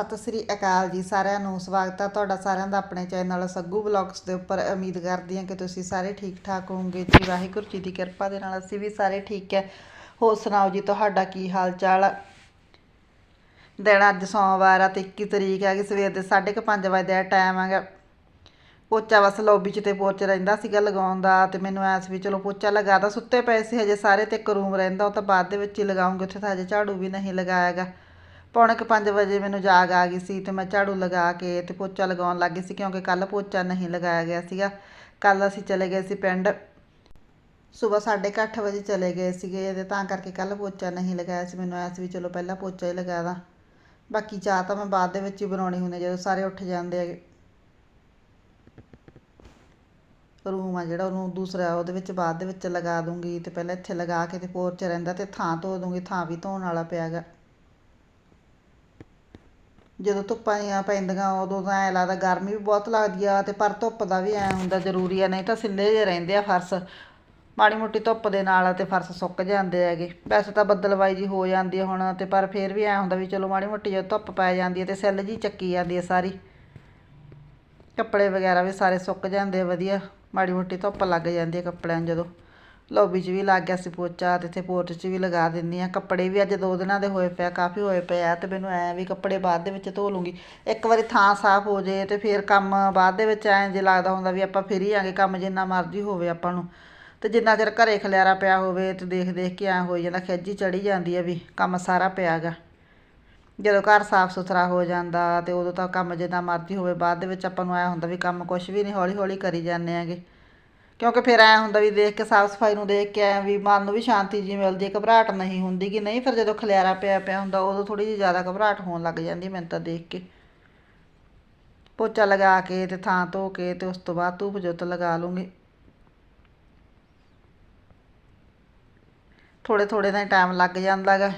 ਸਤਿ ਸ੍ਰੀ ਅਕਾਲ ਜੀ ਸਾਰਿਆਂ ਨੂੰ, ਸਵਾਗਤ ਹੈ ਤੁਹਾਡਾ ਸਾਰਿਆਂ ਦਾ ਆਪਣੇ ਚੈਨਲ ਸੱਗੂ ਵਲੌਗਸ ਦੇ ਉੱਪਰ। ਉਮੀਦ ਕਰਦੀ ਹਾਂ ਕਿ ਤੁਸੀਂ ਸਾਰੇ ਠੀਕ ਠਾਕ ਹੋਵੋਗੇ। ਜੀ ਵਾਹਿਗੁਰੂ ਜੀ ਦੀ ਕਿਰਪਾ ਦੇ ਨਾਲ ਅਸੀਂ ਵੀ ਸਾਰੇ ਠੀਕ ਹੈ। ਹੋਰ ਸੁਣਾਓ ਜੀ, ਤੁਹਾਡਾ ਕੀ ਹਾਲ ਚਾਲ ਆ? ਦਿਨ ਅੱਜ ਸੋਮਵਾਰ ਆ ਤੇ 21 ਤਰੀਕ ਹੈਗੀ, ਸਵੇਰ ਦੇ 5:30 ਵਜੇ ਦਾ ਟਾਈਮ ਹੈਗਾ। ਪੋਚਾ ਬਸ ਲੌਬੀ 'ਚ ਤੇ ਪੋਚ ਰਹਿੰਦਾ ਸੀਗਾ ਲਗਾਉਣ ਦਾ ਤੇ ਮੈਨੂੰ ਐਸ ਵੀ ਚਲੋ ਪੋਚਾ ਲਗਾ ਦਾਂ, ਸੁੱਤੇ ਪਏ ਸੀ ਹਜੇ ਸਾਰੇ ਤੇ ਇੱਕ ਰੂਮ ਰਹਿੰਦਾ, ਉਹ ਤਾਂ ਬਾਅਦ ਦੇ ਵਿੱਚ ਹੀ ਲਗਾਉਂਗੇ, ਉੱਥੇ ਤਾਂ ਹਜੇ ਝਾੜੂ ਵੀ ਨਹੀਂ ਲਗਾਇਆਗਾ ਪੌਣੇ ਕੁ 5 ਵਜੇ ਮੈਨੂੰ ਜਾਗ ਆ ਗਈ ਸੀ ਤੇ ਮੈਂ ਝਾੜੂ ਲਗਾ ਕੇ ਤੇ ਪੋਚਾ ਲਗਾਉਣ ਲੱਗ ਗਈ ਸੀ ਕਿਉਂਕਿ ਕੱਲ ਪੋਚਾ ਨਹੀਂ ਲਗਾਇਆ ਗਿਆ ਸੀਗਾ। ਕੱਲ ਅਸੀਂ ਚਲੇ ਗਏ ਸੀ ਪਿੰਡ। ਸਵੇਰ 8:30 ਵਜੇ ਚਲੇ ਗਏ ਸੀਗੇ ਤੇ ਤਾਂ ਕਰਕੇ ਕੱਲ ਪੋਚਾ ਨਹੀਂ ਲਗਾਇਆ ਸੀ। ਮੈਨੂੰ ਐਸ ਵੀ ਚਲੋ ਪਹਿਲਾਂ ਪੋਚਾ ਹੀ ਲਗਾ ਦਾਂ। ਬਾਕੀ ਚਾਹ ਤਾਂ ਮੈਂ ਬਾਅਦ ਦੇ ਵਿੱਚ ਹੀ ਬਣਾਉਣੀ ਹੁੰਦੀ ਜਦੋਂ ਸਾਰੇ ਉੱਠ ਜਾਂਦੇ ਹੈਗੇ ਰੂਮ ਆ ਜਿਹੜਾ ਉਹਨੂੰ ਦੂਸਰਾ, ਉਹਦੇ ਵਿੱਚ ਬਾਅਦ ਦੇ ਵਿੱਚ ਲਗਾ ਦੂੰਗੀ ਤੇ ਪਹਿਲਾਂ ਇੱਥੇ ਲਗਾ ਕੇ ਤੇ ਪੋਰਚ ਰਹਿੰਦਾ ਤੇ ਥਾਂ ਧੋ ਦੂੰਗੀ, ਥਾਂ ਵੀ ਧੋਣ ਵਾਲਾ ਪਿਆ ਗਾ ਜਦੋਂ ਧੁੱਪਾਂ ਜਿਹੀਆਂ ਪੈਂਦੀਆਂ, ਉਦੋਂ ਤਾਂ ਐਂ ਲੱਗਦਾ ਗਰਮੀ ਵੀ ਬਹੁਤ ਲੱਗਦੀ ਆ ਅਤੇ ਪਰ ਧੁੱਪ ਦਾ ਵੀ ਐਂ ਹੁੰਦਾ ਜ਼ਰੂਰੀ ਆ, ਨਹੀਂ ਤਾਂ ਸਿੱਲੇ ਜਿਹੇ ਰਹਿੰਦੇ ਆ ਫਰਸ਼। ਮਾੜੀ ਮੋਟੀ ਧੁੱਪ ਦੇ ਨਾਲ ਤੇ ਫਰਸ਼ ਸੁੱਕ ਜਾਂਦੇ ਹੈਗੇ। ਵੈਸੇ ਤਾਂ ਬੱਦਲਵਾਈ ਜੀ ਹੋ ਜਾਂਦੀ ਆ ਹੁਣ ਅਤੇ ਪਰ ਫਿਰ ਵੀ ਐਂ ਹੁੰਦਾ ਵੀ ਚਲੋ ਮਾੜੀ ਮੋਟੀ ਜਦੋਂ ਧੁੱਪ ਪੈ ਜਾਂਦੀ ਹੈ ਤੇ ਸਿੱਲ ਜੀ ਚੱਕੀ ਜਾਂਦੀ ਹੈ ਸਾਰੀ। ਕੱਪੜੇ ਵਗੈਰਾ ਵੀ ਸਾਰੇ ਸੁੱਕ ਜਾਂਦੇ ਆ ਵਧੀਆ, ਮਾੜੀ ਮੋਟੀ ਧੁੱਪ ਲੱਗ ਜਾਂਦੀ ਹੈ ਕੱਪੜਿਆਂ ਨੂੰ ਜਦੋਂ। ਲੌਬੀ 'ਚ ਵੀ ਲੱਗ ਗਿਆ ਸੀ ਪੋਚਾ ਤੇ ਇੱਥੇ ਪੋਰਚ 'ਚ ਵੀ ਲਗਾ ਦਿੰਦੀ ਆ। ਕੱਪੜੇ ਵੀ ਅੱਜ ਦੋ ਦਿਨਾਂ ਦੇ ਹੋਏ ਪਿਆ, ਕਾਫੀ ਹੋਏ ਪਏ ਆ ਤੇ ਮੈਨੂੰ ਐ ਵੀ ਕੱਪੜੇ ਬਾਅਦ ਦੇ ਵਿੱਚ ਧੋ ਲੂੰਗੀ। ਇੱਕ ਵਾਰੀ ਥਾਂ ਸਾਫ਼ ਹੋ ਜੇ ਤੇ ਫਿਰ ਕੰਮ ਬਾਅਦ ਦੇ ਵਿੱਚ ਐਂ ਜੇ ਲੱਗਦਾ ਹੁੰਦਾ ਵੀ ਆਪਾਂ ਫਿਰ ਹੀ ਆਂਗੇ, ਕੰਮ ਜਿੰਨਾ ਮਰਜ਼ੀ ਹੋਵੇ ਆਪਾਂ ਨੂੰ। ਤੇ ਜਿੰਨਾ ਚਿਰ ਘਰੇ ਖਲਿਆਰਾ ਪਿਆ ਹੋਵੇ ਤੇ ਦੇਖ ਦੇਖ ਕੇ ਐਂ ਹੋਈ ਜਾਂਦਾ ਖਿੱਚ ਚੜੀ ਜਾਂਦੀ ਆ ਵੀ ਕੰਮ ਸਾਰਾ ਪਿਆ ਗਾ ਜਦੋਂ ਘਰ ਸਾਫ਼ ਸੁਥਰਾ ਹੋ ਜਾਂਦਾ ਤੇ ਉਦੋਂ ਤਾਂ ਕੰਮ ਜਿੰਨਾ ਮਰਜ਼ੀ ਹੋਵੇ, ਬਾਅਦ ਦੇ ਵਿੱਚ ਆਪਾਂ ਨੂੰ ਐ ਹੁੰਦਾ ਵੀ ਕੰਮ ਕੁਝ ਵੀ ਨਹੀਂ ਹੌਲੀ ਹੌਲੀ ਕਰੀ ਜਾਂਦੇ ਆਂਗੇ। ਕਿਉਂਕਿ ਫਿਰ ਐ ਹੁੰਦਾ ਵੀ ਦੇਖ ਕੇ ਸਾਫ਼ ਸਫ਼ਾਈ ਨੂੰ ਦੇਖ ਕੇ ਐ ਵੀ ਮਨ ਨੂੰ ਵੀ ਸ਼ਾਂਤੀ ਜੀ ਮਿਲਦੀ ਹੈ, ਘਬਰਾਹਟ ਨਹੀਂ ਹੁੰਦੀ ਕਿ ਨਹੀਂ, ਫਿਰ ਜਦੋਂ ਖਲਿਆਰਾ ਪਿਆ ਪਿਆ ਹੁੰਦਾ, ਉਦੋਂ ਥੋੜੀ ਜਿਹੀ ਜ਼ਿਆਦਾ ਘਬਰਾਹਟ ਹੋਣ ਲੱਗ ਜਾਂਦੀ ਮੈਨੂੰ ਤਾਂ ਦੇਖ ਕੇ। ਪੋਚਾ ਲਗਾ ਕੇ ਤੇ ਥਾਂ ਧੋ ਕੇ ਤੇ ਉਸ ਤੋਂ ਬਾਅਦ ਧੂਪ ਜੋਤ ਲਗਾ ਲੂੰਗੀ। ਥੋੜੇ ਥੋੜੇ ਦਾ ਟਾਈਮ ਲੱਗ ਜਾਂਦਾ ਗਾ।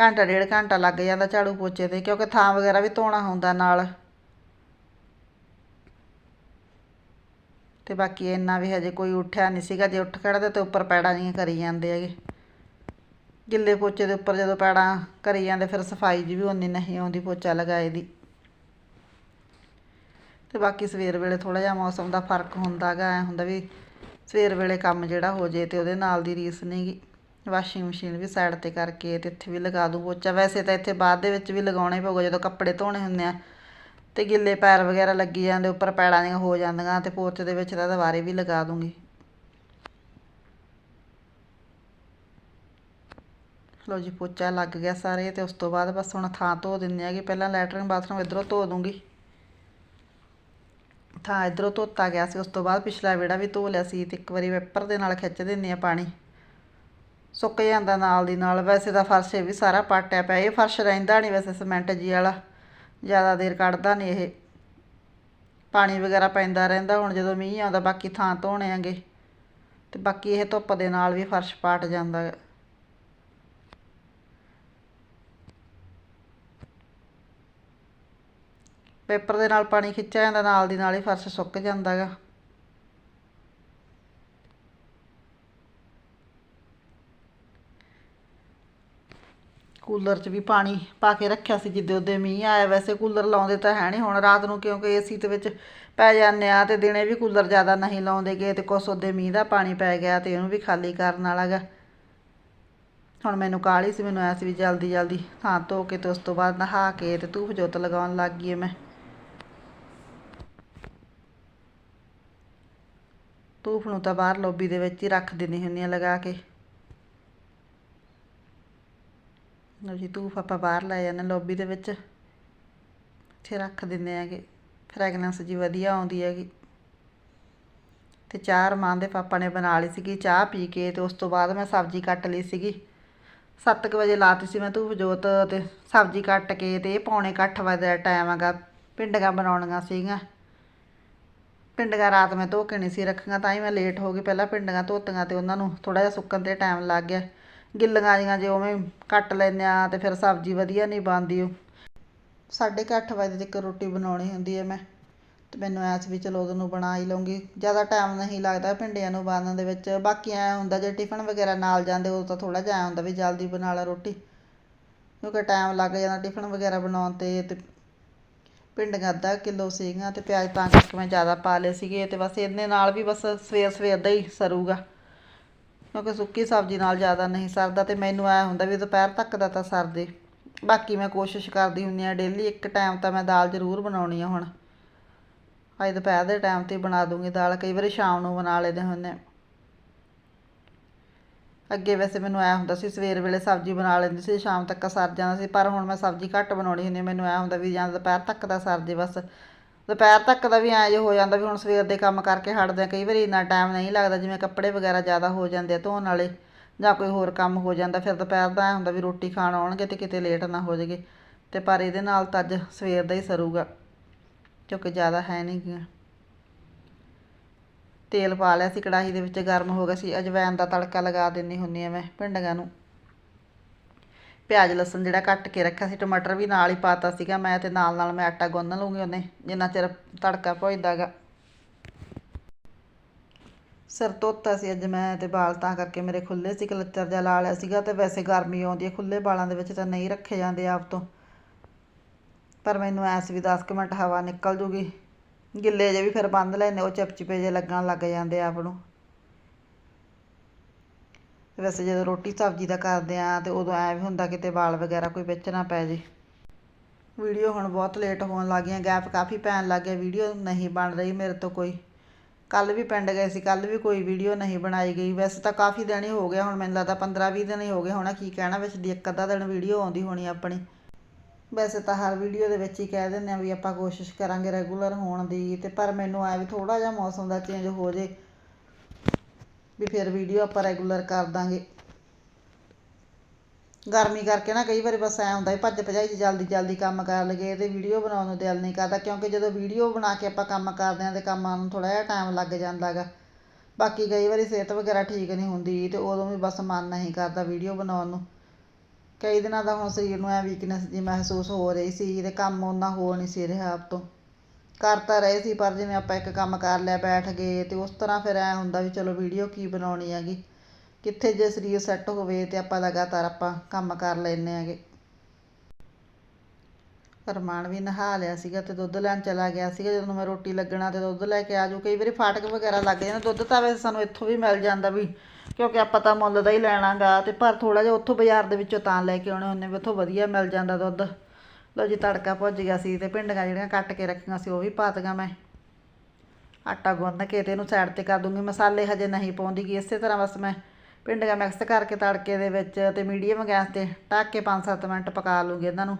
ਘੰਟਾ ਡੇਢ ਘੰਟਾ ਲੱਗ ਜਾਂਦਾ ਝਾੜੂ ਪੋਚੇ ਤੇ, ਕਿਉਂਕਿ ਥਾਂ ਵਗੈਰਾ ਵੀ ਧੋਣਾ ਹੁੰਦਾ ਨਾਲ। ਤੇ ਬਾਕੀ ਇੰਨਾ ਵੀ ਹਜੇ ਕੋਈ ਉੱਠਿਆ ਨਹੀਂ ਸੀਗਾ। ਜੇ ਉੱਠ ਖੜਦੇ ਤੇ ਉੱਪਰ ਪੈੜਾਂ ਜੀਆਂ ਕਰੀ ਜਾਂਦੇ ਹੈਗੇ। ਗਿੱਲੇ ਪੋਚੇ ਦੇ ਉੱਪਰ ਜਦੋਂ ਪੈੜਾਂ ਕਰੀ ਜਾਂਦੇ, ਫਿਰ ਸਫ਼ਾਈ ਜੀ ਵੀ ਉਨੀ ਨਹੀਂ ਆਉਂਦੀ ਪੋਚਾ ਲਗਾਏ ਦੀ। ਤੇ ਬਾਕੀ ਸਵੇਰ ਵੇਲੇ ਥੋੜਾ ਜਿਹਾ ਮੌਸਮ ਦਾ ਫ਼ਰਕ ਹੁੰਦਾ ਗਾ ਐ ਹੁੰਦਾ ਵੀ ਸਵੇਰ ਵੇਲੇ ਕੰਮ ਜਿਹੜਾ ਹੋ ਜੇ ਤੇ ਉਹਦੇ ਨਾਲ ਦੀ ਰੀਸ ਨਹੀਂਗੀ ਵਾਸ਼ਿੰਗ ਮਸ਼ੀਨ ਵੀ ਸਾਈਡ ਤੇ ਕਰਕੇ ਤੇ ਇੱਥੇ ਵੀ ਲਗਾ ਦੂੰ ਪੋਚਾ। ਵੈਸੇ ਤਾਂ ਇੱਥੇ ਬਾਅਦ ਦੇ ਵਿੱਚ ਵੀ ਲਗਾਉਣਾ ਹੀ ਪਊਗਾ, ਜਦੋਂ ਕੱਪੜੇ ਧੋਣੇ ਹੁੰਦੇ ਆ। ਅਤੇ ਗਿੱਲੇ ਪੈਰ ਵਗੈਰਾ ਲੱਗੀ ਜਾਂਦੇ, ਉੱਪਰ ਪੈੜਾਂ ਦੀਆਂ ਹੋ ਜਾਂਦੀਆਂ ਅਤੇ ਪੋਰਚ ਦੇ ਵਿੱਚ ਤਾਂ ਦੁਬਾਰੇ ਵੀ ਲਗਾ ਦੂੰਗੀ। ਲੋ ਜੀ, ਪੋਚਾ ਲੱਗ ਗਿਆ ਸਾਰੇ ਤੇ ਉਸ ਤੋਂ ਬਾਅਦ ਬਸ ਹੁਣ ਥਾਂ ਧੋ ਦਿੰਦੇ ਆਗੇ ਪਹਿਲਾਂ ਲੈਟਰਿਨ ਬਾਥਰੂਮ ਇਧਰੋਂ ਧੋ ਦੂੰਗੀ। ਥਾਂ ਇਧਰੋਂ ਧੋਤਾ ਗਿਆ ਸੀ, ਉਸ ਤੋਂ ਬਾਅਦ ਪਿਛਲਾ ਵਿਹੜਾ ਵੀ ਧੋ ਲਿਆ ਸੀ ਤੇ ਇੱਕ ਵਾਰੀ ਵੈਪਰ ਦੇ ਨਾਲ ਖਿੱਚ ਦਿੰਦੇ ਆ ਪਾਣੀ। ਸੁੱਕ ਜਾਂਦਾ ਨਾਲ ਦੀ ਨਾਲ। ਵੈਸੇ ਤਾਂ ਫਰਸ਼ ਇਹ ਵੀ ਸਾਰਾ ਪਾਟਿਆ ਪਿਆ, ਇਹ ਫਰਸ਼ ਰਹਿੰਦਾ ਨਹੀਂ ਵੈਸੇ ਸੀਮੈਂਟ ਜੀ ਵਾਲਾ। ਜ਼ਿਆਦਾ ਦੇਰ ਕੱਢਦਾ ਨਹੀਂ ਇਹ। ਪਾਣੀ ਵਗੈਰਾ ਪੈਂਦਾ ਰਹਿੰਦਾ, ਹੁਣ ਜਦੋਂ ਮੀਂਹ ਆਉਂਦਾ ਬਾਕੀ ਥਾਂ ਧੋਣੇ ਆਂਗੇ। ਤੇ ਬਾਕੀ ਇਹ ਧੁੱਪ ਦੇ ਨਾਲ ਵੀ ਫਰਸ਼ ਪਾਟ ਜਾਂਦਾ। ਹੈ ਪੇਪਰ ਦੇ ਨਾਲ ਪਾਣੀ ਖਿੱਚਿਆ ਜਾਂਦਾ, ਨਾਲ ਦੀ ਨਾਲ ਹੀ ਫਰਸ਼ ਸੁੱਕ ਜਾਂਦਾ ਗਾ ਕੂਲਰ 'ਚ ਵੀ ਪਾਣੀ ਪਾ ਕੇ ਰੱਖਿਆ ਸੀ ਜਿੱਦੇ ਉਹਦੇ ਮੀਂਹ ਆਇਆ, ਵੈਸੇ ਕੂਲਰ ਲਾਉਂਦੇ ਤਾਂ ਹੈ ਨਹੀਂ ਹੁਣ ਰਾਤ ਨੂੰ ਕਿਉਂਕਿ ਏਸੀ ਦੇ ਵਿੱਚ ਪੈ ਜਾਂਦੇ ਆ ਤੇ ਦਿਨੇ ਵੀ ਕੂਲਰ ਜ਼ਿਆਦਾ ਨਹੀਂ ਲਾਉਂਦੇ ਗੇ ਤੇ ਕੁਛ ਉਹਦੇ ਮੀਂਹ ਦਾ ਪਾਣੀ ਪੈ ਗਿਆ ਤੇ ਇਹਨੂੰ ਵੀ ਖਾਲੀ ਕਰਨ ਵਾਲਾ ਗਾ। ਹੁਣ ਮੈਨੂੰ ਕਾਹਲੀ ਸੀ, ਮੈਨੂੰ ਐ ਸੀ ਵੀ ਜਲਦੀ ਜਲਦੀ ਥਾਂ ਧੋ ਕੇ ਤੇ ਉਸ ਤੋਂ ਬਾਅਦ ਨਹਾ ਕੇ ਤੇ ਧੂਫ ਜੋਤ ਲਗਾਉਣ ਲੱਗ ਗਈ ਮੈਂ। ਧੂਫ ਨੂੰ ਤਾਂ ਬਾਹਰ ਲੋਬੀ ਦੇ ਵਿੱਚ ਹੀ ਰੱਖ ਦਿੰਦੀ ਹੁੰਦੀ ਆ ਲਗਾ ਕੇ। ਲਓ ਜੀ, ਧੂਫ ਆਪਾਂ ਬਾਹਰ ਲੈ ਜਾਂਦੇ ਲੋਬੀ ਦੇ ਵਿੱਚ। ਇੱਥੇ ਰੱਖ ਦਿੰਦੇ ਹੈਗੇ। ਫ੍ਰੈਗਨੈਂਸ ਜੀ ਵਧੀਆ ਆਉਂਦੀ ਹੈਗੀ। ਤੇ ਚਾਹ ਰਮਾਨ ਦੇ ਪਾਪਾ ਨੇ ਬਣਾ ਲਈ ਸੀਗੀ, ਚਾਹ ਪੀ ਕੇ ਤੇ ਉਸ ਤੋਂ ਬਾਅਦ ਮੈਂ ਸਬਜ਼ੀ ਕੱਟ ਲਈ ਸੀਗੀ। 7 ਵਜੇ ਲਾਤੀ ਸੀ ਮੈਂ ਧੂਫ ਜੋਤ ਤੇ ਸਬਜ਼ੀ ਕੱਟ ਕੇ ਤੇ ਇਹ ਪੌਣੇ 8 ਵਜੇ ਦਾ ਟਾਈਮ ਹੈਗਾ। ਪਿੰਡੀਆਂ ਬਣਾਉਣੀਆਂ ਸੀਗੀਆਂ। ਪਿੰਡੀਆਂ ਰਾਤ ਮੈਂ ਧੋ ਕੇ ਨਹੀਂ ਸੀ ਰੱਖੀਆਂ, ਤਾਂ ਹੀ ਮੈਂ ਲੇਟ ਹੋ ਗਈ। ਪਹਿਲਾਂ ਪਿੰਡੀਆਂ ਧੋਤੀਆਂ ਤੇ ਉਹਨਾਂ ਨੂੰ ਥੋੜਾ ਜਿਹਾ ਸੁੱਕਣ ਤੇ ਟਾਈਮ ਲੱਗ ਗਿਆ। ਗਿੱਲੀਆਂ ਜੀਆਂ ਜੇ ਉਵੇਂ ਕੱਟ ਲੈਂਦੇ ਆ ਤੇ ਫਿਰ ਸਬਜ਼ੀ ਵਧੀਆ ਨਹੀਂ ਬਣਦੀ ਉਹ। ਸਾਢੇ ਕੁ ਅੱਠ ਵਜੇ ਤੱਕ ਰੋਟੀ ਬਣਾਉਣੀ ਹੁੰਦੀ ਹੈ ਮੈਂ। ਅਤੇ ਮੈਨੂੰ ਐਸ ਵੀ ਚਲੋ ਉਦੋਂ ਨੂੰ ਬਣਾ ਹੀ ਲਵਾਂਗੀ ਜ਼ਿਆਦਾ ਟਾਈਮ ਨਹੀਂ ਲੱਗਦਾ ਭਿੰਡੀਆਂ ਨੂੰ ਬਣਨ ਦੇ ਵਿੱਚ। ਬਾਕੀ ਐਂ ਹੁੰਦਾ ਜੇ ਟਿਫਨ ਵਗੈਰਾ ਨਾਲ ਜਾਂਦੇ ਉਦੋਂ ਤਾਂ ਥੋੜ੍ਹਾ ਜਿਹਾ ਐਂ ਹੁੰਦਾ ਵੀ ਜਲਦੀ ਬਣਾ ਲਾ ਰੋਟੀ। ਕਿਉਂਕਿ ਟਾਈਮ ਲੱਗ ਜਾਂਦਾ ਟਿਫਨ ਵਗੈਰਾ ਬਣਾਉਣ ਤੇ ਤੇ ਭਿੰਡੀਆਂ ਅੱਧਾ ਕਿਲੋ ਸੀਗੀਆਂ ਅਤੇ ਪਿਆਜ਼ ਤਾਂ ਕਰਕੇ ਮੈਂ ਜ਼ਿਆਦਾ ਪਾ ਲਏ ਸੀਗੇ ਅਤੇ ਬਸ ਇਹਦੇ ਨਾਲ ਵੀ ਬਸ ਸਵੇਰ ਸਵੇਰ ਦਾ ਹੀ ਸਰੂਗਾ। ਕਿਉਂਕਿ ਸੁੱਕੀ ਸਬਜ਼ੀ ਨਾਲ ਜ਼ਿਆਦਾ ਨਹੀਂ ਸਰਦਾ ਤੇ ਮੈਨੂੰ ਐ ਹੁੰਦਾ ਵੀ ਦੁਪਹਿਰ ਤੱਕ ਦਾ ਤਾਂ ਸਰਦੇ। ਬਾਕੀ ਮੈਂ ਕੋਸ਼ਿਸ਼ ਕਰਦੀ ਹੁੰਦੀ ਆ ਡੇਲੀ ਇੱਕ ਟਾਈਮ ਤਾਂ ਮੈਂ ਦਾਲ ਜ਼ਰੂਰ ਬਣਾਉਣੀ ਆ ਹੁਣ। ਅੱਜ ਦੁਪਹਿਰ ਦੇ ਟਾਈਮ ਤੇ ਬਣਾ ਦੂੰਗੀ ਦਾਲ ਕਈ ਵਾਰੀ ਸ਼ਾਮ ਨੂੰ ਬਣਾ ਲੈਂਦੇ ਹੁੰਦੇ ਅੱਗੇ ਵੈਸੇ ਮੈਨੂੰ ਐ ਹੁੰਦਾ ਸੀ ਸਵੇਰ ਵੇਲੇ ਸਬਜ਼ੀ ਬਣਾ ਲੈਂਦੀ ਸੀ ਸ਼ਾਮ ਤੱਕ ਸਰ ਜਾਂਦਾ ਸੀ ਪਰ ਹੁਣ ਮੈਂ ਸਬਜ਼ੀ ਘੱਟ ਬਣਾਉਣੀ ਹੁੰਦੀ ਆ, ਮੈਨੂੰ ਐ ਹੁੰਦਾ ਵੀ ਜਾਂ ਦੁਪਹਿਰ ਤੱਕ ਦਾ ਸਰ ਜੇ ਬਸ। ਦੁਪਹਿਰ ਤੱਕ ਦਾ ਵੀ ਐਂ ਜੇ ਹੋ ਜਾਂਦਾ ਵੀ ਹੁਣ ਸਵੇਰ ਦੇ ਕੰਮ ਕਰਕੇ ਹਟਦੇ ਆ, ਕਈ ਵਾਰੀ ਇੰਨਾ ਟਾਈਮ ਨਹੀਂ ਲੱਗਦਾ, ਜਿਵੇਂ ਕੱਪੜੇ ਵਗੈਰਾ ਜ਼ਿਆਦਾ ਹੋ ਜਾਂਦੇ ਆ ਧੋਣ ਵਾਲੇ ਜਾਂ ਕੋਈ ਹੋਰ ਕੰਮ ਹੋ ਜਾਂਦਾ, ਫਿਰ ਦੁਪਹਿਰ ਦਾ ਐਂ ਹੁੰਦਾ ਵੀ ਰੋਟੀ ਖਾਣ ਆਉਣਗੇ ਤੇ ਕਿਤੇ ਲੇਟ ਨਾ ਹੋ ਜਾਈਏ ਤੇ ਪਰ ਇਹਦੇ ਨਾਲ ਤਾਂ ਅੱਜ ਸਵੇਰ ਦਾ ਹੀ ਸਰੂਗਾ, ਕਿਉਂਕਿ ਜ਼ਿਆਦਾ ਹੈ ਨਹੀਂ ਗਿਆ ਤੇਲ ਪਾ ਲਿਆ ਸੀ, ਕੜਾਹੀ ਦੇ ਵਿੱਚ ਗਰਮ ਹੋ ਗਿਆ ਸੀ ਅਜਵਾਇਣ ਦਾ ਤੜਕਾ ਲਗਾ ਦਿੰਨੀ ਹੁੰਨੀ ਆ ਮੈਂ ਭਿੰਡੀਆਂ ਨੂੰ। ਪਿਆਜ਼ ਲਸਣ ਜਿਹੜਾ ਕੱਟ ਕੇ ਰੱਖਿਆ ਸੀ, ਟਮਾਟਰ ਵੀ ਨਾਲ ਹੀ ਪਾਤਾ ਸੀਗਾ ਮੈਂ ਤੇ ਨਾਲ ਨਾਲ ਮੈਂ ਆਟਾ ਗੁੰਨ ਲੂੰਗੀ ਉਹਨੇ, ਜਿੰਨਾ ਚਿਰ ਤੜਕਾ ਭੁੱਜਦਾਗਾ ਸਿਰ ਧੋਤਾ ਸੀ ਅੱਜ ਮੈਂ ਤੇ ਵਾਲ ਤਾਂ ਕਰਕੇ ਮੇਰੇ ਖੁੱਲੇ ਸੀ, ਕਲੱਚਰ ਜਿਹਾ ਲਾ ਲਿਆ ਸੀਗਾ ਤੇ ਵੈਸੇ ਗਰਮੀ ਆਉਂਦੀ ਹੈ ਖੁੱਲੇ ਵਾਲਾਂ ਦੇ ਵਿੱਚ ਤਾਂ ਨਹੀਂ ਰੱਖੇ ਜਾਂਦੇ ਆਪ ਤੋਂ। ਪਰ ਮੈਨੂੰ ਐਸ ਵੀ 10 ਕੁ ਮਿੰਟ ਹਵਾ ਨਿਕਲ ਜੂਗੀ, ਗਿੱਲੇ ਜੇ ਵੀ ਫਿਰ ਬੰਦ ਲੈਂਦੇ, ਉਹ ਚਿਪਚਿਪੇ ਜੇ ਲੱਗਣ ਲੱਗ ਜਾਂਦੇ ਆਪ ਨੂੰ। ਵੈਸੇ ਜਦੋਂ ਰੋਟੀ ਸਬਜ਼ੀ ਦਾ ਕਰਦੇ ਆ ਤੇ ਉਦੋਂ ਐ ਵੀ ਹੁੰਦਾ ਕਿਤੇ ਵਾਲ ਵਗੈਰਾ ਕੋਈ ਵਿੱਚ ਨਾ ਪੈ ਜੇ। ਵੀਡੀਓ ਹੁਣ ਬਹੁਤ ਲੇਟ ਹੋਣ ਲੱਗ ਗਈਆਂ ਗੈਪ ਕਾਫੀ ਪੈਣ ਲੱਗ ਗਿਆ, ਵੀਡੀਓ ਨਹੀਂ ਬਣ ਰਹੀ ਮੇਰੇ ਤੋਂ ਕੋਈ। ਕੱਲ ਵੀ ਪਿੰਡ ਗਏ ਸੀ ਕੱਲ ਵੀ ਕੋਈ ਵੀਡੀਓ ਨਹੀਂ ਬਣਾਈ ਗਈ। ਵੈਸੇ ਤਾਂ ਕਾਫੀ ਦਿਨ ਹੀ ਹੋ ਗਿਆ ਹੁਣ ਮੈਨੂੰ ਲੱਗਦਾ 15 20 ਦਿਨ ਹੀ ਹੋ ਗਏ, ਹੋਣਾ ਕੀ ਕਹਿਣਾ, ਵਿੱਚ ਦੀ ਇੱਕ ਅੱਧਾ ਦਿਨ ਵੀਡੀਓ ਆਉਂਦੀ ਹੋਣੀ ਆਪਣੀ। ਵੈਸੇ ਤਾਂ ਹਰ ਵੀਡੀਓ ਦੇ ਵਿੱਚ ਹੀ ਕਹਿ ਦਿੰਦੇ ਆ ਵੀ ਆਪਾਂ ਕੋਸ਼ਿਸ਼ ਕਰਾਂਗੇ ਰੈਗੂਲਰ ਹੋਣ ਦੀ, ਤੇ ਪਰ ਮੈਨੂੰ ਐ ਵੀ ਥੋੜਾ ਜਿਹਾ ਮੌਸਮ ਦਾ ਚੇਂਜ ਹੋ ਜੇ। ਵੀ ਫਿਰ ਵੀਡੀਓ ਆਪਾਂ ਰੈਗੂਲਰ ਕਰ ਦਾਂਗੇ। ਗਰਮੀ ਕਰਕੇ ਨਾ ਕਈ ਵਾਰੀ ਬਸ ਐ ਹੁੰਦਾ ਵੀ ਭੱਜ ਭਜਾਈ 'ਚ ਜਲਦੀ ਜਲਦੀ ਕੰਮ ਕਰ ਲਈਏ ਤੇ ਵੀਡੀਓ ਬਣਾਉਣ ਨੂੰ ਦਿਲ ਨਹੀਂ ਕਰਦਾ, ਕਿਉਂਕਿ ਜਦੋਂ ਵੀਡੀਓ ਬਣਾ ਕੇ ਆਪਾਂ ਕੰਮ ਕਰਦੇ ਆਂ ਤੇ ਕੰਮਾਂ ਨੂੰ ਥੋੜਾ ਜਿਹਾ ਟਾਈਮ ਲੱਗ ਜਾਂਦਾ ਗਾ ਬਾਕੀ ਕਈ ਵਾਰੀ ਸਿਹਤ ਵਗੈਰਾ ਠੀਕ ਨਹੀਂ ਹੁੰਦੀ ਤੇ ਉਦੋਂ ਵੀ ਬਸ ਮਨ ਨਹੀਂ ਕਰਦਾ ਵੀਡੀਓ ਬਣਾਉਣ ਨੂੰ। ਕਈ ਦਿਨਾਂ ਦਾ ਹੁਣ ਸਰੀਰ ਨੂੰ ਐ ਵੀਕਨੈਸ ਜੀ ਮਹਿਸੂਸ ਹੋ ਰਹੀ ਸੀ ਤੇ ਕੰਮ ਉਹਨਾਂ ਹੋ ਨਹੀਂ ਸੀ ਰਿਹਾ ਆਪ ਤੋਂ। ਕਰ ਤਾਂ ਰਹੇ ਸੀ, ਪਰ ਜਿਵੇਂ ਆਪਾਂ ਇੱਕ ਕੰਮ ਕਰ ਲਿਆ ਬੈਠ ਗਏ ਅਤੇ ਉਸ ਤਰ੍ਹਾਂ ਫਿਰ ਐਂ ਹੁੰਦਾ ਵੀ ਚਲੋ ਵੀਡੀਓ ਕੀ ਬਣਾਉਣੀ ਹੈਗੀ। ਕਿੱਥੇ ਜੇ ਸਰੀਰ ਸੈੱਟ ਹੋਵੇ ਤੇ ਆਪਾਂ ਲਗਾਤਾਰ ਆਪਾਂ ਕੰਮ ਕਰ ਲੈਂਦੇ ਹੈਗੇ। ਰਮਾਨ ਵੀ ਨਹਾ ਲਿਆ ਸੀਗਾ ਤੇ ਦੁੱਧ ਲੈਣ ਚਲਾ ਗਿਆ ਸੀਗਾ। ਜਦੋਂ ਮੈਂ ਰੋਟੀ ਲੱਗਣਾ ਤੇ ਦੁੱਧ ਲੈ ਕੇ ਆਜੂ ਕਈ ਵਾਰੀ ਫਾਟਕ ਵਗੈਰਾ ਲੱਗ ਜਾਂਦਾ ਦੁੱਧ ਤਾਂ ਵੈਸੇ ਸਾਨੂੰ ਇੱਥੋਂ ਵੀ ਮਿਲ ਜਾਂਦਾ ਵੀ, ਕਿਉਂਕਿ ਆਪਾਂ ਤਾਂ ਮੁੱਲ ਦਾ ਹੀ ਲੈਣਾਗਾ ਤੇ ਪਰ ਥੋੜਾ ਜਿਹਾ ਉੱਥੋਂ ਬਾਜ਼ਾਰ ਦੇ ਵਿੱਚੋਂ ਤਾਂ ਲੈ ਕੇ ਆਉਣੇ ਹੁੰਦੇ ਵੀ ਉੱਥੋਂ ਵਧੀਆ ਮਿਲ ਜਾਂਦਾ ਦੁੱਧ। ਲਓ ਜੀ ਤੜਕਾ ਭੁੱਜ ਗਿਆ ਸੀ ਤੇ ਭਿੰਡੀਆਂ ਜਿਹੜੀਆਂ ਕੱਟ ਕੇ ਰੱਖੀਆਂ ਸੀ ਉਹ ਵੀ ਪਾ ਦਿੱਤੀਆਂ ਮੈਂ। ਆਟਾ ਗੁੰਨ ਕੇ ਤੇ ਇਹਨੂੰ ਸਾਈਡ ਤੇ ਕਰ ਦੂੰਗੀ। ਮਸਾਲੇ ਹਜੇ ਨਹੀਂ ਪਾਉਂਦੀ ਗੀ, ਇਸੇ ਤਰ੍ਹਾਂ ਬਸ ਮੈਂ ਭਿੰਡੀਆਂ ਮਿਕਸ ਕਰਕੇ ਤੜਕੇ ਦੇ ਵਿੱਚ ਤੇ ਮੀਡੀਅਮ ਗੈਸ ਤੇ ਢੱਕ ਕੇ 5-7 ਮਿੰਟ ਪਕਾ ਲੂੰਗੀ ਇਹਨਾਂ ਨੂੰ।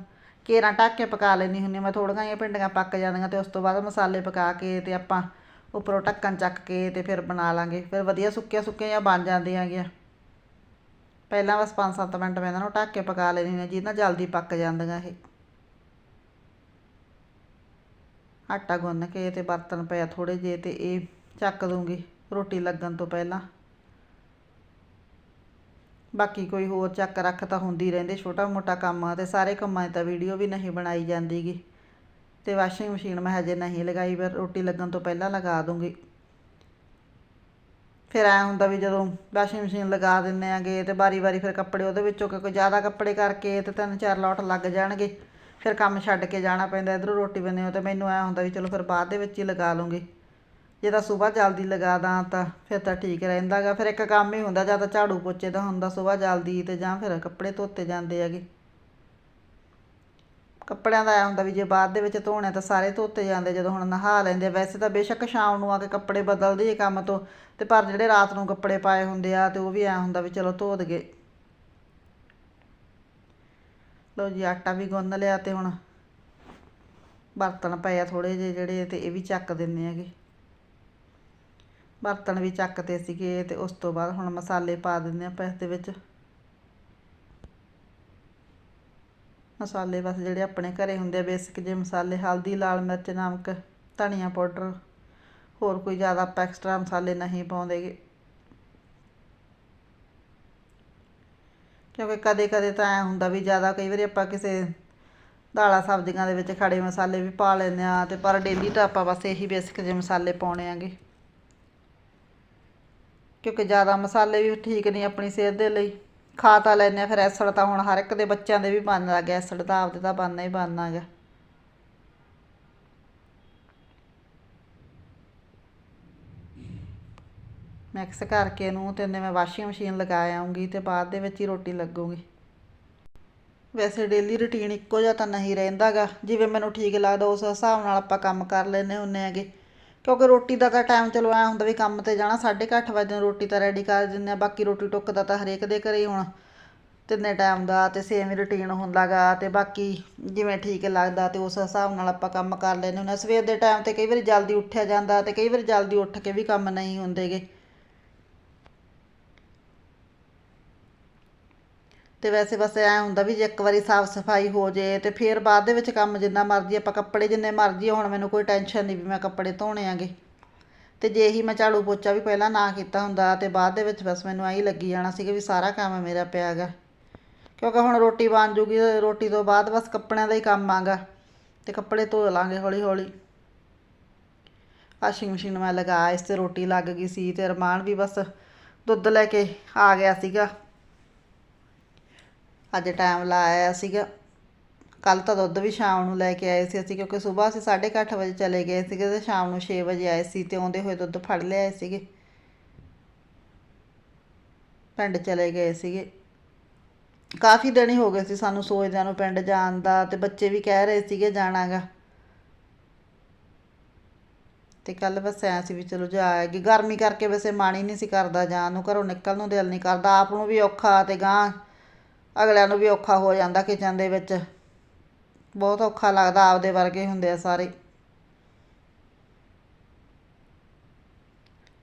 ਕੇਰਾਂ ਢੱਕ ਕੇ ਪਕਾ ਲੈਂਦੀ ਹੁੰਦੀ ਮੈਂ ਥੋੜ੍ਹੀਆਂ ਜਿਹੀਆਂ ਭਿੰਡੀਆਂ ਪੱਕ ਜਾਂਦੀਆਂ ਤੇ ਉਸ ਤੋਂ ਬਾਅਦ ਮਸਾਲੇ ਪਕਾ ਕੇ ਤੇ ਆਪਾਂ ਉੱਪਰੋਂ ਢੱਕਣ ਚੱਕ ਕੇ ਤੇ ਫਿਰ ਬਣਾ ਲਾਂਗੇ। ਫਿਰ ਵਧੀਆ ਸੁੱਕੀਆਂ ਸੁੱਕੀਆਂ ਜਿਹਾ ਬਣ ਜਾਂਦੀਆਂ ਹੈਗੀਆਂ ਪਹਿਲਾਂ ਬਸ 5-7 ਮਿੰਟ ਮੈਂ ਇਹਨਾਂ ਨੂੰ ਢੱਕ ਕੇ ਪਕਾ ਲੈਂਦੀ ਹੁੰਦੀ ਜਿਹਦੇ ਨਾਲ ਜਲਦੀ ਪੱਕ ਜਾਂਦੀਆਂ ਇਹ। ਆਟਾ ਗੁੰਨ ਕੇ ਤੇ ਬਰਤਨ ਪਿਆ ਥੋੜੇ ਜਿਹੇ ਤੇ ਇਹ ਚੱਕ ਦੂੰਗੀ ਰੋਟੀ ਲੱਗਣ ਤੋਂ ਪਹਿਲਾਂ। ਬਾਕੀ ਕੋਈ ਹੋਰ ਚੱਕ ਰੱਖ ਤਾਂ ਹੁੰਦੀ ਰਹਿੰਦੇ, ਛੋਟਾ ਮੋਟਾ ਕੰਮ ਆ ਤੇ ਸਾਰੇ ਕੰਮਾਂ 'ਚ ਤਾਂ ਵੀਡੀਓ ਵੀ ਨਹੀਂ ਬਣਾਈ ਜਾਂਦੀਗੀ। ਤੇ ਵਾਸ਼ਿੰਗ ਮਸ਼ੀਨ ਮੈਂ ਹਜੇ ਨਹੀਂ ਲਗਾਈ, ਪਰ ਰੋਟੀ ਲੱਗਣ ਤੋਂ ਪਹਿਲਾਂ ਲਗਾ ਦੂੰਗੀ। ਫਿਰ ਐ ਹੁੰਦਾ ਵੀ ਜਦੋਂ ਵਾਸ਼ਿੰਗ ਮਸ਼ੀਨ ਲਗਾ ਦਿੰਨੇ ਆਗੇ ਤੇ ਵਾਰੀ-ਵਾਰੀ ਫਿਰ ਕੱਪੜੇ ਉਹਦੇ ਵਿੱਚੋਂ ਕਿਉਂਕਿ ਜ਼ਿਆਦਾ ਕੱਪੜੇ ਕਰਕੇ ਤੇ ਤਿੰਨ ਚਾਰ ਲੋਟ ਲੱਗ ਜਾਣਗੇ। ਫਿਰ ਕੰਮ ਛੱਡ ਕੇ ਜਾਣਾ ਪੈਂਦਾ, ਇਧਰੋਂ ਰੋਟੀ ਬਣੇ ਹੋ ਤੇ ਮੈਨੂੰ ਐ ਹੁੰਦਾ ਵੀ ਚਲੋ ਫਿਰ ਬਾਅਦ ਦੇ ਵਿੱਚ ਹੀ ਲਗਾ ਲੂੰਗੀ। ਜੇ ਤਾਂ ਸਵੇਰ ਜਲਦੀ ਲਗਾ ਦਾਂ ਤਾਂ ਫਿਰ ਤਾਂ ਠੀਕ ਰਹਿੰਦਾਗਾ ਫਿਰ ਇੱਕ ਕੰਮ ਹੀ ਹੁੰਦਾ, ਜਾਂ ਤਾਂ ਝਾੜੂ ਪੋਚੇ ਦਾ ਹੁੰਦਾ ਸਵੇਰ ਜਲਦੀ ਤੇ ਜਾਂ ਫਿਰ ਕੱਪੜੇ ਧੋਤੇ ਜਾਂਦੇ ਹੈਗੇ। ਕੱਪੜਿਆਂ ਦਾ ਐ ਹੁੰਦਾ ਵੀ ਜੇ ਬਾਅਦ ਦੇ ਵਿੱਚ ਧੋਣੇ ਤਾਂ ਸਾਰੇ ਧੋਤੇ ਜਾਂਦੇ, ਜਦੋਂ ਹੁਣ ਨਹਾ ਲੈਂਦੇ ਵੈਸੇ ਤਾਂ ਬੇਸ਼ੱਕ ਸ਼ਾਮ ਨੂੰ ਆ ਕੇ ਕੱਪੜੇ ਬਦਲਦੇ ਕੰਮ ਤੋਂ, ਤੇ ਪਰ ਜਿਹੜੇ ਰਾਤ ਨੂੰ ਕੱਪੜੇ ਪਾਏ ਹੁੰਦੇ ਆ ਤੇ ਉਹ ਵੀ ਐ ਹੁੰਦਾ ਵੀ ਚਲੋ ਧੋ ਦਗੇ ਲਓ ਜੀ, ਆਟਾ ਵੀ ਗੁੰਨ ਲਿਆ ਤੇ ਹੁਣ ਬਰਤਨ ਪਏ ਆ ਥੋੜੇ ਜਿਹੇ ਜਿਹੜੇ, ਤੇ ਇਹ ਵੀ ਚੱਕ ਦਿੰਨੇ ਹੈਗੇ। ਬਰਤਨ ਵੀ ਚੱਕਤੇ ਸੀਗੇ ਤੇ ਉਸ ਤੋਂ ਬਾਅਦ ਹੁਣ ਮਸਾਲੇ ਪਾ ਦਿੰਦੇ ਆਪਾਂ ਇਸ ਦੇ ਵਿੱਚ। ਮਸਾਲੇ ਬਸ ਜਿਹੜੇ ਆਪਣੇ ਘਰੇ ਹੁੰਦੇ ਆ, ਬੇਸਿਕ ਜਿਹੇ ਮਸਾਲੇ, ਹਲਦੀ, ਲਾਲ ਮਿਰਚ, ਨਮਕ, ਧਨੀਆ ਪਾਊਡਰ। ਹੋਰ ਕੋਈ ਜ਼ਿਆਦਾ ਆਪਾਂ ਐਕਸਟਰਾ ਮਸਾਲੇ ਨਹੀਂ ਪਾਉਂਦੇਗੇ ਕਿਉਂਕਿ ਕਦੇ ਕਦੇ ਤਾਂ ਐ ਹੁੰਦਾ ਵੀ ਜ਼ਿਆਦਾ ਕਈ ਵਾਰੀ ਆਪਾਂ ਕਿਸੇ ਦਾਲਾਂ ਸਬਜ਼ੀਆਂ ਦੇ ਵਿੱਚ ਖੜੇ ਮਸਾਲੇ ਵੀ ਪਾ ਲੈਂਦੇ ਆ ਤੇ ਪਰ ਡੇਲੀ ਤਾਂ ਆਪਾਂ ਬਸ ਇਹੀ ਬੇਸਿਕ ਜਿਹੇ ਮਸਾਲੇ ਪਾਉਣੇ ਆਗੇ ਕਿਉਂਕਿ ਜ਼ਿਆਦਾ ਮਸਾਲੇ ਵੀ ਠੀਕ ਨਹੀਂ ਆਪਣੀ ਸਿਹਤ ਦੇ ਲਈ। ਖਾ ਤਾਂ ਲੈਂਦੇ ਹਾਂ, ਫਿਰ ਐਸੜ ਤਾਂ ਹੁਣ ਹਰ ਇੱਕ ਦੇ ਬੱਚਿਆਂ ਦੇ ਵੀ ਬਣਨ ਲੱਗ ਗਿਆ, ਐਸੜ ਤਾਂ ਆਪਦੇ ਤਾਂ ਬਣਨਾ ਹੀ ਬਣਨਾ ਗਾ ਮਿਕਸ ਕਰਕੇ ਇਹਨੂੰ, ਤੇ ਉਹਨੇ ਮੈਂ ਵਾਸ਼ਿੰਗ ਮਸ਼ੀਨ ਲਗਾ ਆਉਂਗੀ ਤੇ ਬਾਅਦ ਦੇ ਵਿੱਚ ਹੀ ਰੋਟੀ ਲੱਗੂਗੀ। ਵੈਸੇ ਡੇਲੀ ਰੁਟੀਨ ਇੱਕੋ ਜਿਹਾ ਤਾਂ ਨਹੀਂ ਰਹਿੰਦਾਗਾ, ਜਿਵੇਂ ਮੈਨੂੰ ਠੀਕ ਲੱਗਦਾ ਉਸ ਹਿਸਾਬ ਨਾਲ ਆਪਾਂ ਕੰਮ ਕਰ ਲੈਂਦੇ ਹੁੰਦੇ ਹੈਗੇ। ਕਿਉਂਕਿ ਰੋਟੀ ਦਾ ਤਾਂ ਟਾਈਮ ਚਲੋ ਐ ਹੁੰਦਾ ਵੀ ਕੰਮ ਤੇ ਜਾਣਾ 8:30 ਵਜੇ ਨੂੰ ਰੋਟੀ ਤਾਂ ਰੈਡੀ ਕਰ ਦਿੰਦੇ ਆ, ਬਾਕੀ ਰੋਟੀ ਟੁੱਕ ਦਾ ਤਾਂ ਹਰੇਕ ਦੇ ਘਰੇ ਹੀ ਹੁਣ। ਤਿੰਨੇ ਟਾਈਮ ਦਾ ਤੇ ਸੇਮ ਹੀ ਰੁਟੀਨ ਹੁੰਦਾਗਾ, ਤੇ ਬਾਕੀ ਜਿਵੇਂ ਠੀਕ ਲੱਗਦਾ ਤੇ ਉਸ ਹਿਸਾਬ ਨਾਲ ਆਪਾਂ ਕੰਮ ਕਰ ਲੈਂਦੇ ਹੁੰਦੇ ਹਾਂ ਸਵੇਰ ਦੇ ਟਾਈਮ ਤੇ ਕਈ ਵਾਰੀ ਜਲਦੀ ਉੱਠਿਆ ਜਾਂਦਾ ਤੇ ਕਈ ਵਾਰੀ ਜਲਦੀ ਉੱਠ ਕੇ ਵੀ ਕੰਮ ਨਹੀਂ ਹੁੰਦੇਗੇ। ਤੇ ਵੈਸੇ ਬਸ ਐ ਹੁੰਦਾ ਵੀ ਜੇ ਇੱਕ ਵਾਰੀ ਸਾਫ਼ ਸਫ਼ਾਈ ਹੋ ਜੇ ਤੇ ਫਿਰ ਬਾਅਦ ਦੇ ਵਿੱਚ ਕੰਮ ਜਿੰਨਾ ਮਰਜ਼ੀ, ਆਪਾਂ ਕੱਪੜੇ ਜਿੰਨੇ ਮਰਜ਼ੀ, ਹੁਣ ਮੈਨੂੰ ਕੋਈ ਟੈਨਸ਼ਨ ਨਹੀਂ ਵੀ ਮੈਂ ਕੱਪੜੇ ਧੋਣੇ ਆਗੇ। ਤੇ ਜੇ ਹੀ ਮੈਂ ਝਾੜੂ ਪੋਚਾ ਵੀ ਪਹਿਲਾਂ ਨਾ ਕੀਤਾ ਹੁੰਦਾ ਤੇ ਬਾਅਦ ਦੇ ਵਿੱਚ ਬਸ ਮੈਨੂੰ ਐਂ ਹੀ ਲੱਗੀ ਜਾਣਾ ਸੀਗਾ ਵੀ ਸਾਰਾ ਕੰਮ ਮੇਰਾ ਪਿਆ ਗਾ। ਕਿਉਂਕਿ ਹੁਣ ਰੋਟੀ ਬਣ ਜੂਗੀ, ਰੋਟੀ ਤੋਂ ਬਾਅਦ ਬਸ ਕੱਪੜਿਆਂ ਦਾ ਹੀ ਕੰਮ ਆਗਾ ਤੇ ਕੱਪੜੇ ਧੋ ਲਾਂਗੇ ਹੌਲੀ ਹੌਲੀ ਵਾਸ਼ਿੰਗ ਮਸ਼ੀਨ ਮੈਂ ਲਗਾ, ਇਸ ਤੇ ਰੋਟੀ ਲੱਗ ਗਈ ਸੀ ਤੇ ਅਰਮਾਨ ਵੀ ਬਸ ਦੁੱਧ ਲੈ ਕੇ ਆ ਗਿਆ ਸੀਗਾ। ਅੱਜ ਟਾਈਮ ਲਾ ਆਇਆ ਸੀਗਾ। ਕੱਲ ਤਾਂ ਦੁੱਧ ਵੀ ਸ਼ਾਮ ਨੂੰ ਲੈ ਕੇ ਆਏ ਸੀ ਅਸੀਂ, ਕਿਉਂਕਿ ਸਵੇਰ ਅਸੀਂ 8:30 ਵਜੇ ਚਲੇ ਗਏ ਸੀਗੇ ਤੇ ਸ਼ਾਮ ਨੂੰ 6 ਵਜੇ ਆਏ ਸੀ ਤੇ ਆਉਂਦੇ ਹੋਏ ਦੁੱਧ ਫੜ ਲਿਆਏ ਸੀਗੇ। ਪਿੰਡ ਚਲੇ ਗਏ ਸੀਗੇ। ਕਾਫੀ ਦਿਨ ਹੀ ਹੋ ਗਏ ਸੀ ਸਾਨੂੰ ਸੋਚਦਿਆਂ ਨੂੰ ਪਿੰਡ ਜਾਣ ਦਾ ਤੇ ਬੱਚੇ ਵੀ ਕਹਿ ਰਹੇ ਸੀਗੇ ਜਾਣਾਗਾ। ਤੇ ਕੱਲ ਬਸ ਐ ਸੀ ਵੀ ਚਲੋ ਜਾ ਆਏਗੀ ਗਰਮੀ ਕਰਕੇ ਵੈਸੇ ਮਨ ਹੀ ਨਹੀਂ ਸੀ ਕਰਦਾ ਜਾਣ ਨੂੰ, ਘਰੋਂ ਨਿਕਲਣ ਨੂੰ ਦਿਲ ਨਹੀਂ ਕਰਦਾ। ਆਪ ਨੂੰ ਵੀ ਔਖਾ ਤੇ ਗਾਂ ਅਗਲਿਆਂ ਨੂੰ ਵੀ ਔਖਾ ਹੋ ਜਾਂਦਾ ਕਿਚਨ ਦੇ ਵਿੱਚ। ਬਹੁਤ ਔਖਾ ਲੱਗਦਾ ਆਪਦੇ ਵਰਗੇ ਹੁੰਦੇ ਆ ਸਾਰੇ।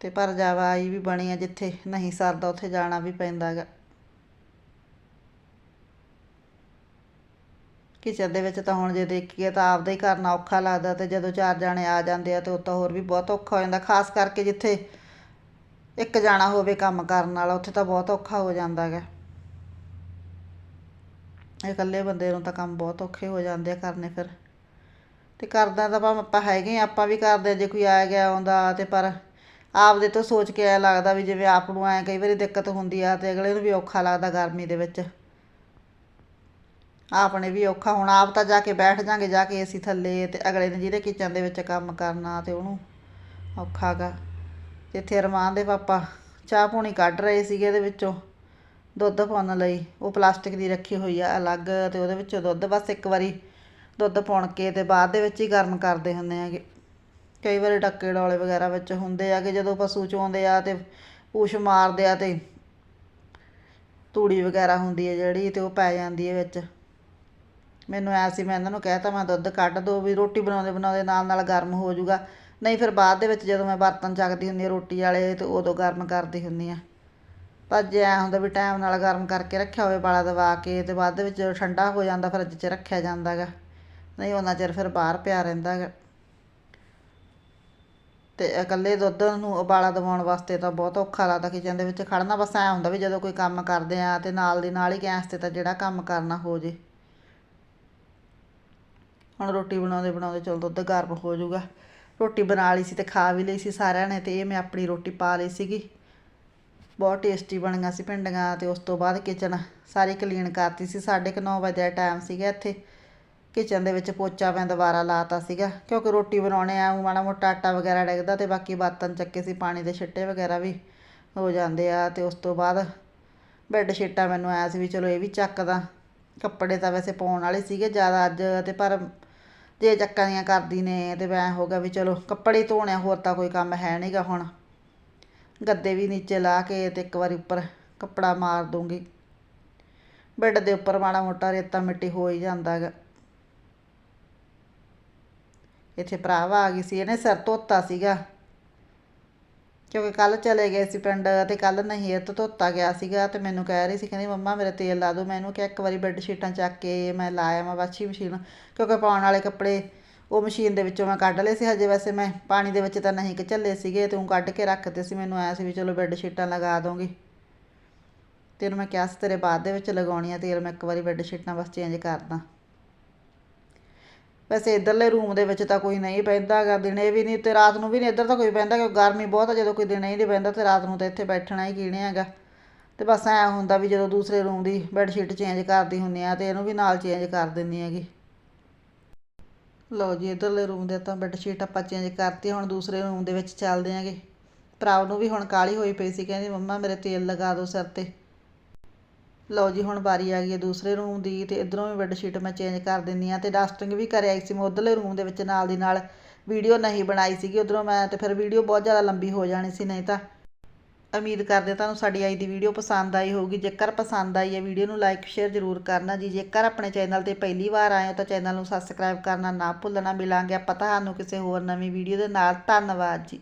ਤੇ ਪਰ ਜਵਾਈ ਵੀ ਬਣੀ ਆ ਜਿੱਥੇ ਨਹੀਂ ਸਰਦਾ, ਉੱਥੇ ਜਾਣਾ ਵੀ ਪੈਂਦਾ ਗਾ ਕਿਚਨ ਦੇ ਵਿੱਚ ਤਾਂ ਹੁਣ ਜੇ ਦੇਖੀਏ ਤਾਂ ਆਪਦਾ ਹੀ ਕਰਨਾ ਔਖਾ ਲੱਗਦਾ ਤੇ ਜਦੋਂ ਚਾਰ ਜਾਣੇ ਆ ਜਾਂਦੇ ਆ ਤੇ ਉਹ ਤਾਂ ਹੋਰ ਵੀ ਬਹੁਤ ਔਖਾ ਹੋ ਜਾਂਦਾ, ਖਾਸ ਕਰਕੇ ਜਿੱਥੇ ਇੱਕ ਜਾਣਾ ਹੋਵੇ ਕੰਮ ਕਰਨ ਵਾਲਾ, ਉੱਥੇ ਤਾਂ ਬਹੁਤ ਔਖਾ ਹੋ ਜਾਂਦਾ ਗਾ ਇਕੱਲੇ ਬੰਦੇ ਨੂੰ ਤਾਂ ਕੰਮ ਬਹੁਤ ਔਖੇ ਹੋ ਜਾਂਦੇ ਆ ਕਰਨੇ ਫਿਰ। ਅਤੇ ਕਰਦਾ ਤਾਂ ਭਾਵੇਂ ਆਪਾਂ ਹੈਗੇ ਆ ਆਪਾਂ ਵੀ ਕਰਦੇ ਜੇ ਕੋਈ ਆ ਗਿਆ, ਆਉਂਦਾ ਤੇ ਪਰ ਆਪਦੇ ਤੋਂ ਸੋਚ ਕੇ ਐ ਲੱਗਦਾ ਵੀ ਜਿਵੇਂ ਆਪ ਨੂੰ ਐ ਕਈ ਵਾਰੀ ਦਿੱਕਤ ਹੁੰਦੀ ਆ ਤੇ ਅਗਲੇ ਨੂੰ ਵੀ ਔਖਾ ਲੱਗਦਾ ਗਰਮੀ ਦੇ ਵਿੱਚ। ਆਪਣੇ ਵੀ ਔਖਾ, ਹੁਣ ਆਪ ਤਾਂ ਜਾ ਕੇ ਬੈਠ ਜਾਾਂਗੇ, ਜਾ ਕੇ ਏਸੀ ਥੱਲੇ ਤੇ ਅਗਲੇ ਨੇ ਜਿਹਦੇ ਕਿਚਨ ਦੇ ਵਿੱਚ ਕੰਮ ਕਰਨਾ ਤੇ ਉਹਨੂੰ ਔਖਾ ਗਾ। ਜਿੱਥੇ ਅਰਮਾਨ ਦੇ ਪਾਪਾ ਚਾਹ ਪੂਣੀ ਕੱਢ ਰਹੇ ਸੀਗੇ ਇਹਦੇ ਵਿੱਚੋਂ। ਦੁੱਧ ਪਾਉਣ ਲਈ। ਉਹ ਪਲਾਸਟਿਕ ਦੀ ਰੱਖੀ ਹੋਈ ਆ, ਅਲੱਗ ਤੇ ਉਹਦੇ ਵਿੱਚੋਂ ਦੁੱਧ ਬਸ ਇੱਕ ਵਾਰੀ ਦੁੱਧ ਪਾਉਣ ਕੇ ਤੇ ਬਾਅਦ ਦੇ ਵਿੱਚ ਹੀ ਗਰਮ ਕਰਦੇ ਹੁੰਦੇ ਹੈਗੇ। ਕਈ ਵਾਰੀ ਡੱਕੇ ਡੋਲੇ ਵਗੈਰਾ ਵਿੱਚ ਹੁੰਦੇ ਆ ਕਿ ਜਦੋਂ ਪਸ਼ੂ ਚੋਂਦੇ ਆ ਤੇ ਪੂਛ ਮਾਰਦੇ ਆ ਤੇ ਤੂੜੀ ਵਗੈਰਾ ਹੁੰਦੀ ਹੈ ਜਿਹੜੀ ਤੇ ਉਹ ਪੈ ਜਾਂਦੀ ਹੈ ਵਿੱਚ। ਮੈਨੂੰ ਐ ਸੀ, ਮੈਂ ਇਹਨਾਂ ਨੂੰ ਕਹਿਤਾ, ਮੈਂ ਦੁੱਧ ਕੱਢ ਦੋ ਵੀ ਰੋਟੀ ਬਣਾਉਂਦੇ ਬਣਾਉਂਦੇ ਨਾਲ ਨਾਲ ਗਰਮ ਹੋ ਜਾਊਗਾ। ਨਹੀਂ ਫਿਰ ਬਾਅਦ ਦੇ ਵਿੱਚ ਜਦੋਂ ਮੈਂ ਬਰਤਨ ਚੱਕਦੀ ਹੁੰਦੀ ਆ ਰੋਟੀ ਵਾਲੇ ਤੇ ਉਦੋਂ ਗਰਮ ਕਰਦੀ ਹੁੰਦੀ ਆ। ਪਰ ਜੇ ਐ ਹੁੰਦਾ ਵੀ ਟਾਈਮ ਨਾਲ ਗਰਮ ਕਰਕੇ ਰੱਖਿਆ ਹੋਵੇ ਬਾਲਾ ਦਵਾ ਕੇ ਤੇ ਬਾਅਦ ਵਿੱਚ ਠੰਡਾ ਹੋ ਜਾਂਦਾ ਫਰਿੱਜ 'ਚ ਰੱਖਿਆ ਜਾਂਦਾ ਗਾ। ਨਹੀਂ, ਉਹਨਾਂ ਚਿਰ ਫਿਰ ਬਾਹਰ ਪਿਆ ਰਹਿੰਦਾ ਗਾ। ਤੇ ਇਕੱਲੇ ਦੁੱਧ ਨੂੰ ਉਬਾਲਾ ਦਿਵਾਉਣ ਵਾਸਤੇ ਤਾਂ ਬਹੁਤ ਔਖਾ ਲੱਗਦਾ ਕਿਚਨ ਦੇ ਵਿੱਚ ਖੜਨਾ ਬਸ ਐ ਹੁੰਦਾ ਵੀ ਜਦੋਂ ਕੋਈ ਕੰਮ ਕਰਦੇ ਆ ਤੇ ਨਾਲ ਦੀ ਨਾਲ ਹੀ ਗੈਸ ਤੇ ਤਾਂ ਜਿਹੜਾ ਕੰਮ ਕਰਨਾ ਹੋ ਜੇ। ਹੁਣ ਰੋਟੀ ਬਣਾਉਂਦੇ ਬਣਾਉਂਦੇ ਚਲ ਦੁੱਧ ਗਰਮ ਹੋ ਜਾਊਗਾ। ਰੋਟੀ ਬਣਾ ਲਈ ਸੀ ਤੇ ਖਾ ਵੀ ਲਈ ਸੀ ਸਾਰਿਆਂ ਨੇ ਤੇ ਇਹ ਮੈਂ ਆਪਣੀ ਰੋਟੀ ਪਾ ਲਈ ਸੀਗੀ। ਬਹੁਤ ਟੇਸਟੀ ਬਣੀਆਂ ਸੀ ਭਿੰਡੀਆਂ ਤੇ ਉਸ ਤੋਂ ਬਾਅਦ ਕਿਚਨ ਸਾਰੀ ਕਲੀਨ ਕਰਤੀ ਸੀ 9:30 ਵਜੇ ਦਾ ਟਾਈਮ ਸੀਗਾ ਇੱਥੇ। ਕਿਚਨ ਦੇ ਵਿੱਚ ਪੋਚਾ ਮੈਂ ਦੁਬਾਰਾ ਲਾਤਾ ਸੀਗਾ, ਕਿਉਂਕਿ ਰੋਟੀ ਬਣਾਉਣੇ ਆ ਮਾੜਾ ਮੋਟਾ ਆਟਾ ਵਗੈਰਾ ਡਿੱਗਦਾ ਤੇ ਬਾਕੀ ਬਰਤਨ ਚੱਕੇ ਸੀ, ਪਾਣੀ ਦੇ ਛਿੱਟੇ ਵਗੈਰਾ ਵੀ ਹੋ ਜਾਂਦੇ ਆ ਤੇ ਉਸ ਤੋਂ ਬਾਅਦ ਬੈੱਡ ਸ਼ੀਟਾਂ ਮੈਨੂੰ ਆਇਆ ਸੀ ਵੀ ਚਲੋ ਇਹ ਵੀ ਚੱਕਦਾ। ਕੱਪੜੇ ਤਾਂ ਵੈਸੇ ਪਾਉਣ ਵਾਲੇ ਸੀਗੇ ਜ਼ਿਆਦਾ ਅੱਜ ਤੇ ਪਰ ਜੇ ਚੱਕਾਂ ਦੀਆਂ ਕਰਦੀ ਨੇ ਤੇ ਮੈਂ ਹੋ ਗਿਆ ਵੀ ਚਲੋ ਕੱਪੜੇ ਧੋਣੇ ਹੋਰ ਤਾਂ ਕੋਈ ਕੰਮ ਹੈ ਨਹੀਂਗਾ ਹੁਣ। ਗੱਦੇ ਵੀ ਨੀਚੇ ਲਾ ਕੇ ਤੇ ਇੱਕ ਵਾਰੀ ਉੱਪਰ ਕੱਪੜਾ ਮਾਰ ਦੂੰਗੀ। ਬੈੱਡ ਦੇ ਉੱਪਰ ਮਾੜਾ ਮੋਟਾ ਰੇਤਾ ਮਿੱਟੀ ਹੋ ਹੀ ਜਾਂਦਾ ਗਾ ਇੱਥੇ ਭਰਾਵਾ ਆ ਗਈ ਸੀ, ਇਹਨੇ ਸਿਰ ਧੋਤਾ ਸੀਗਾ। ਕਿਉਂਕਿ ਕੱਲ ਚਲੇ ਗਏ ਸੀ ਪਿੰਡ ਤੇ ਕੱਲ ਨਹੀਂ, ਇਹ ਧੋਤਾ ਗਿਆ ਸੀਗਾ ਤੇ ਮੈਨੂੰ ਕਹਿ ਰਹੀ ਸੀ, ਕਹਿੰਦੀ ਮੰਮਾ ਮੇਰੇ ਤੇਲ ਲਾ ਦਿਓ। ਮੈਂ ਇਹਨੂੰ ਕਿਹਾ ਇੱਕ ਵਾਰੀ ਬੈੱਡ ਸ਼ੀਟਾਂ ਚੱਕ ਕੇ ਮੈਂ ਲਾਇਆ ਮੈਂ ਵਾਸ਼ਿੰਗ ਮਸ਼ੀਨ, ਕਿਉਂਕਿ ਪਾਉਣ ਵਾਲੇ ਕੱਪੜੇ ਉਹ ਮਸ਼ੀਨ ਦੇ ਵਿੱਚੋਂ ਮੈਂ ਕੱਢ ਲਏ ਸੀ, ਹਜੇ ਵੈਸੇ ਮੈਂ ਪਾਣੀ ਦੇ ਵਿੱਚ ਤਾਂ ਨਹੀਂ ਕਿ ਝੱਲੇ ਸੀਗੇ, ਤੇ ਉਹ ਕੱਢ ਕੇ ਰੱਖਤੇ ਸੀ, ਮੈਨੂੰ ਆਇਆ ਸੀ ਵੀ ਚਲੋ ਬੈੱਡ ਸ਼ੀਟਾਂ ਲਗਾ ਦੋਗੇ। ਤੇ ਉਹਨੂੰ ਮੈਂ ਕਿਹਾ ਸੀ, ਤੇਰੇ ਬਾਅਦ ਦੇ ਵਿੱਚ ਲਗਾਉਣੀ ਆ ਤੇਲ, ਮੈਂ ਇੱਕ ਵਾਰੀ ਬੈੱਡ ਸ਼ੀਟਾਂ ਬਸ ਚੇਂਜ ਕਰਦਾ। ਵੈਸੇ ਇਧਰਲੇ ਰੂਮ ਦੇ ਵਿੱਚ ਤਾਂ ਕੋਈ ਨਹੀਂ ਬਹਿੰਦਾ ਗਾ ਦਿਨੇ ਵੀ ਨਹੀਂ ਤੇ ਰਾਤ ਨੂੰ ਵੀ ਨਹੀਂ, ਇੱਧਰ ਤਾਂ ਕੋਈ ਪੈਂਦਾ ਕਿਉਂਕਿ ਗਰਮੀ ਬਹੁਤ ਆ, ਜਦੋਂ ਕੋਈ ਦਿਨੇ ਹੀ ਨਹੀਂ ਪੈਂਦਾ ਤੇ ਰਾਤ ਨੂੰ ਤਾਂ ਇੱਥੇ ਬੈਠਣਾ ਹੀ ਕਿਹਨੇ ਹੈਗਾ। ਤੇ ਬਸ ਐ ਹੁੰਦਾ ਵੀ ਜਦੋਂ ਦੂਸਰੇ ਰੂਮ ਦੀ ਬੈੱਡ ਸ਼ੀਟ ਚੇਂਜ ਕਰਦੀ ਹੁੰਨੀ ਆ ਤੇ ਇਹਨੂੰ ਵੀ ਨਾਲ ਚੇਂਜ ਕਰ ਦਿੰਨੀ ਹੈਗੀ। ਲਓ ਜੀ, ਇਧਰਲੇ ਰੂਮ ਦੇ ਤਾਂ ਬੈੱਡਸ਼ੀਟ ਆਪਾਂ ਚੇਂਜ ਕਰਤੀ, ਹੁਣ ਦੂਸਰੇ ਰੂਮ ਦੇ ਵਿੱਚ ਚੱਲਦੇ ਆਂਗੇ। ਭਰਾ ਨੂੰ ਵੀ ਹੁਣ ਕਾਲੀ ਹੋਈ ਪਈ ਸੀ, ਕਹਿੰਦੀ, ਮੰਮਾ, ਮੇਰੇ ਤੇਲ ਲਗਾ ਦਿਓ ਸਿਰ ਤੇ। ਲਓ ਜੀ, ਹੁਣ ਵਾਰੀ ਆ ਗਈ ਹੈ ਦੂਸਰੇ ਰੂਮ ਦੀ ਤੇ ਇਧਰੋਂ ਵੀ ਬੈੱਡਸ਼ੀਟ ਮੈਂ ਚੇਂਜ ਕਰ ਦਿੰਦੀ ਆ ਤੇ ਡਸਟਿੰਗ ਵੀ ਕਰ ਆਈ ਸੀ ਮੈਂ ਉਧਰਲੇ ਰੂਮ ਦੇ ਵਿੱਚ ਨਾਲ ਦੀ ਨਾਲ। ਵੀਡੀਓ ਨਹੀਂ ਬਣਾਈ ਸੀਗੀ, ਉਧਰੋਂ ਮੈਂ ਤੇ ਫਿਰ ਵੀਡੀਓ ਬਹੁਤ ਜ਼ਿਆਦਾ ਲੰਬੀ ਹੋ ਜਾਣੀ ਸੀ, ਨਹੀਂ ਤਾਂ ਉਮੀਦ ਕਰਦੇ ਤੁਹਾਨੂੰ ਸਾਡੀ ਅੱਜ ਦੀ ਵੀਡੀਓ ਪਸੰਦ ਆਈ ਹੋਊਗੀ। ਜੇਕਰ ਪਸੰਦ ਆਈ ਹੈ, ਵੀਡੀਓ ਨੂੰ ਲਾਈਕ ਸ਼ੇਅਰ ਜ਼ਰੂਰ ਕਰਨਾ ਜੀ। ਜੇਕਰ ਆਪਣੇ ਚੈਨਲ ਤੇ ਪਹਿਲੀ ਵਾਰ ਆਏ ਹੋ ਤਾਂ ਚੈਨਲ ਨੂੰ ਸਬਸਕ੍ਰਾਈਬ ਕਰਨਾ ਨਾ ਭੁੱਲਣਾ। ਮਿਲਾਂਗੇ ਆਪਾਂ ਤੁਹਾਨੂੰ ਕਿਸੇ ਹੋਰ ਨਵੀਂ ਵੀਡੀਓ ਦੇ ਨਾਲ। ਧੰਨਵਾਦ ਜੀ।